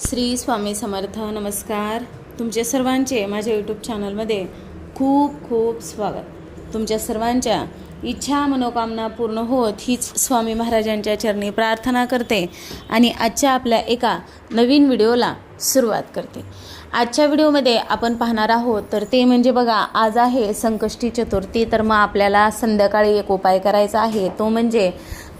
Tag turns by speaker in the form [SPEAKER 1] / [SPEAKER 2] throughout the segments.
[SPEAKER 1] श्री स्वामी समर्थ नमस्कार. तुमच्या सर्वांचे माझ्या यूट्यूब चॅनलमध्ये खूप खूप स्वागत. तुमच्या सर्वांच्या इच्छा मनोकामना पूर्ण होत हीच स्वामी महाराजांच्या चरणी प्रार्थना करते आणि आजच्या आपल्या एका नवीन व्हिडिओला सुरुवात करते. आजच्या व्हिडिओमध्ये आपण पाहणार आहोत तर ते म्हणजे बघा आज आहे संकष्टी चतुर्थी तर मग आपल्याला संध्याकाळी एक उपाय करायचा आहे. तो म्हणजे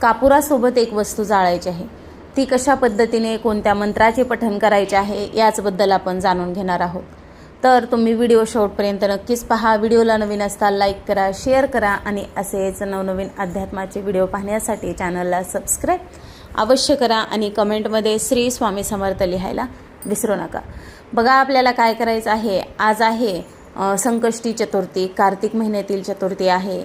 [SPEAKER 1] कापुरासोबत एक वस्तू जाळायची आहे. ती कशा पद्धतीने कोणत्या मंत्राचे पठण करायचे आहे याचबद्दल आपण जाणून घेणार आहोत. तर तुम्ही व्हिडिओ शेवटपर्यंत नक्कीच पहा. व्हिडिओला नवीन असता लाईक करा शेअर करा आणि असेच नवनवीन अध्यात्माचे व्हिडिओ पाहण्यासाठी चॅनलला सबस्क्राईब अवश्य करा आणि कमेंटमध्ये श्री स्वामी समर्थ लिहायला विसरू नका. बघा आपल्याला काय करायचं आहे. आज आहे संकष्टी चतुर्थी कार्तिक महिन्यातील चतुर्थी आहे.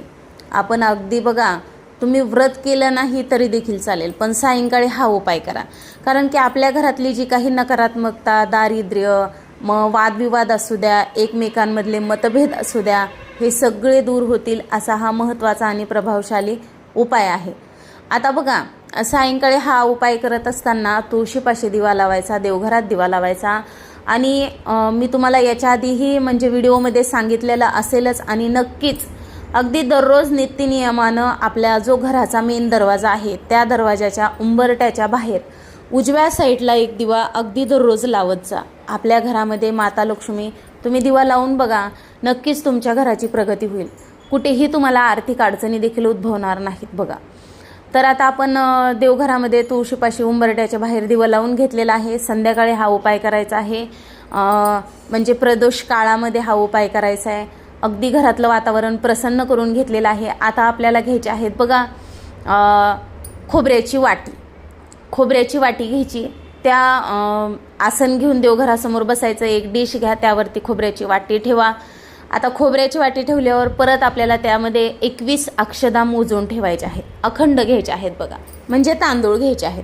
[SPEAKER 1] आपण अगदी बघा तुम्ही व्रत केलं नाही तरी देखील चालेल पण सायंकाळी हा उपाय करा. कारण की आपल्या घरातली जी काही नकारात्मकता दारिद्र्य मग वादविवाद असू द्या एकमेकांमधले मतभेद असू द्या हे सगळे दूर होतील असा हा महत्त्वाचा आणि प्रभावशाली उपाय आहे. आता बघा सायंकाळी हा उपाय करत असताना तुळशीपाशी दिवा लावायचा देवघरात दिवा लावायचा. आणि मी तुम्हाला याच्या आधीही म्हणजे व्हिडिओमध्ये सांगितलेलं असेलच आणि नक्कीच अगदी दररोज नित्यनियमानं आपल्या जो घराचा मेन दरवाजा आहे त्या दरवाजाच्या उंबरट्याच्या बाहेर उजव्या साईडला एक दिवा अगदी दररोज लावत जा. आपल्या घरामध्ये माता लक्ष्मी तुम्ही दिवा लावून बघा नक्कीच तुमच्या घराची प्रगती होईल. कुठेही तुम्हाला आर्थिक अडचणी देखील उद्भवणार नाहीत बघा. तर आता आपण देवघरामध्ये तुळशीपाशी उंबरट्याच्या बाहेर दिवा लावून घेतलेला आहे. संध्याकाळी हा उपाय करायचा आहे. म्हणजे प्रदोष काळामध्ये हा उपाय करायचा आहे. अगदी घरातलं वातावरण प्रसन्न करून घेतलेलं आहे. आता आपल्याला घ्यायचे आहेत बघा खोबऱ्याची वाटी. खोबऱ्याची वाटी घ्यायची. त्या आसन घेऊन देवघरासमोर बसायचं. एक डिश घ्या त्यावरती खोबऱ्याची वाटी ठेवा. आता खोबऱ्याची वाटी ठेवल्यावर परत आपल्याला त्यामध्ये एकवीस अक्षदा मोजून ठेवायचे आहेत. अखंड घ्यायचे आहेत बघा. म्हणजे तांदूळ घ्यायचे आहेत.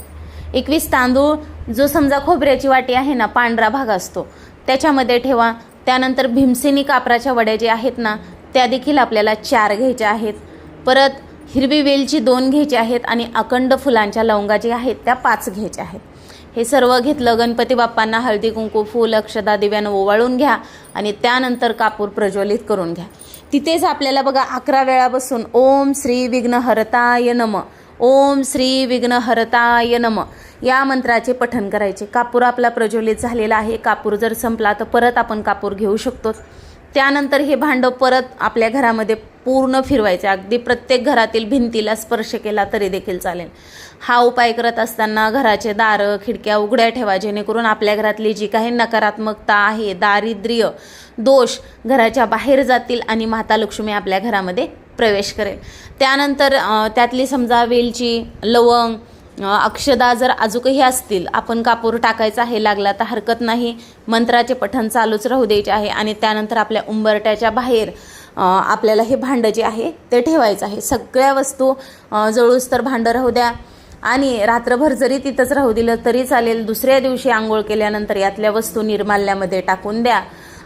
[SPEAKER 1] एकवीस तांदूळ जो समजा खोबऱ्याची वाटी आहे ना पांढरा भाग असतो त्याच्यामध्ये ठेवा. त्यानंतर भीमसेनी कापराच्या वड्या ज्या आहेत ना त्या देखील आपल्याला चार घ्यायच्या आहेत. परत हिरवी वेलची दोन घ्यायची आहेत आणि अखंड फुलांच्या लवंगा ज्या आहेत त्या पाच घ्यायच्या आहेत. हे सर्व घेतलं गणपती बाप्पांना हळदी कुंकू फूल अक्षदा दिव्यानं ओवाळून घ्या आणि त्यानंतर कापूर प्रज्वलित करून घ्या. तिथेच आपल्याला बघा अकरा वेळा बसून ओम श्री विघ्नहरताय नम. ओम श्री विघ्नहरताय नम. या मंत्राचे पठन करायचे. कापूर आपला प्रज्वलित झालेला आहे. कापूर जर संपला तर परत आपण कापूर घेऊ शकतो त्यानंतर हे भांडं परत आपल्या घरामध्ये पूर्ण फिरवायचे. अगदी प्रत्येक घरातील भिंतीला स्पर्श केला तरी देखील चालेल. हा उपाय करत असताना घराचे दारं खिडक्या उघड्या ठेवा जेणेकरून आपल्या घरातली जी काही नकारात्मकता आहे दारिद्र्य दोष घराच्या बाहेर जातील आणि माता लक्ष्मी आपल्या घरामध्ये प्रवेश करेल. त्यानंतर त्यातली समजा वेलची लवंग अक्षदा जर अजूकही असतील आपण कापूर टाकायचा आहे लागला तर हरकत नाही. मंत्राचे पठण चालूच राहू द्यायचे आहे आणि त्यानंतर आपल्या उंबरट्याच्या बाहेर आपल्याला हे भांडं जे आहे ते ठेवायचं आहे. सगळ्या वस्तू जळूस तर भांडं राहू द्या. आणि रात्रभर जरी तिथंच राहू दिलं तरी चालेल दुसऱ्या दिवशी आंघोळ केल्यानंतर यातल्या वस्तू निर्माल्यामध्ये टाकून द्या.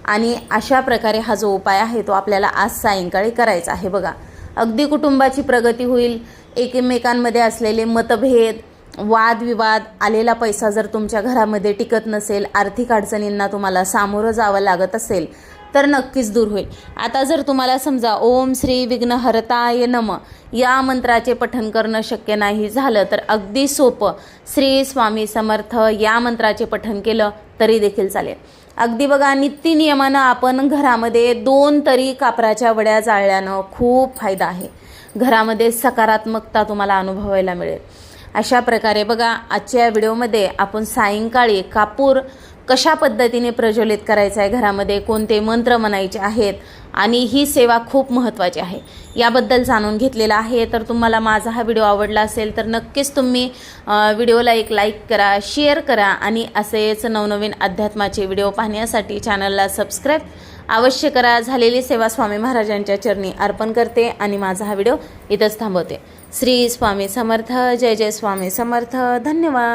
[SPEAKER 1] आणि अशा प्रकारे हा जो उपाय आहे तो आपल्याला आज सायंकाळी करायचा आहे. बघा अगदी कुटुंबाची प्रगती होईल. एकमेकांमध्ये असलेले मतभेद वादविवाद आलेला पैसा जर तुमच्या घरामध्ये टिकत नसेल आर्थिक अडचणींना तुम्हाला सामोरं जावं लागत असेल तर नक्कीच दूर होईल. आता जर तुम्हाला समजा ओम श्री विघ्नहरताय नम या मंत्राचे पठन करणं शक्य नाही झालं तर अगदी सोपं श्री स्वामी समर्थ या मंत्राचे पठन केलं तरी देखील चालेल. अगदी बघा नित्यनियमानं आपण घरामध्ये दोन तरी कापराच्या वड्या जाळल्यानं खूप फायदा आहे. घरामध्ये सकारात्मकता तुम्हाला अनुभवायला मिळेल. अशा प्रकारे बघा आजच्या व्हिडिओमध्ये आपण सायंकाळी कापूर कशा पद्धतीने प्रज्वलित करायचं आहे घरामध्ये कोणते मंत्र म्हणायचे आहेत आणि ही सेवा खूप महत्त्वाची आहे. याबद्दल जाणून घेतलेलं आहे. तर तुम्हाला माझा हा व्हिडिओ आवडला असेल तर नक्कीच तुम्ही व्हिडिओला एक लाईक करा शेअर करा आणि असेच नवनवीन अध्यात्माचे व्हिडिओ पाहण्यासाठी चॅनलला सबस्क्राईब अवश्य करा. झालेली सेवा स्वामी महाराजांच्या चरणी अर्पण करते आणि माझा हा व्हिडिओ इथंच थांबवते. श्री स्वामी समर्थ जय जय स्वामी समर्थ. धन्यवाद.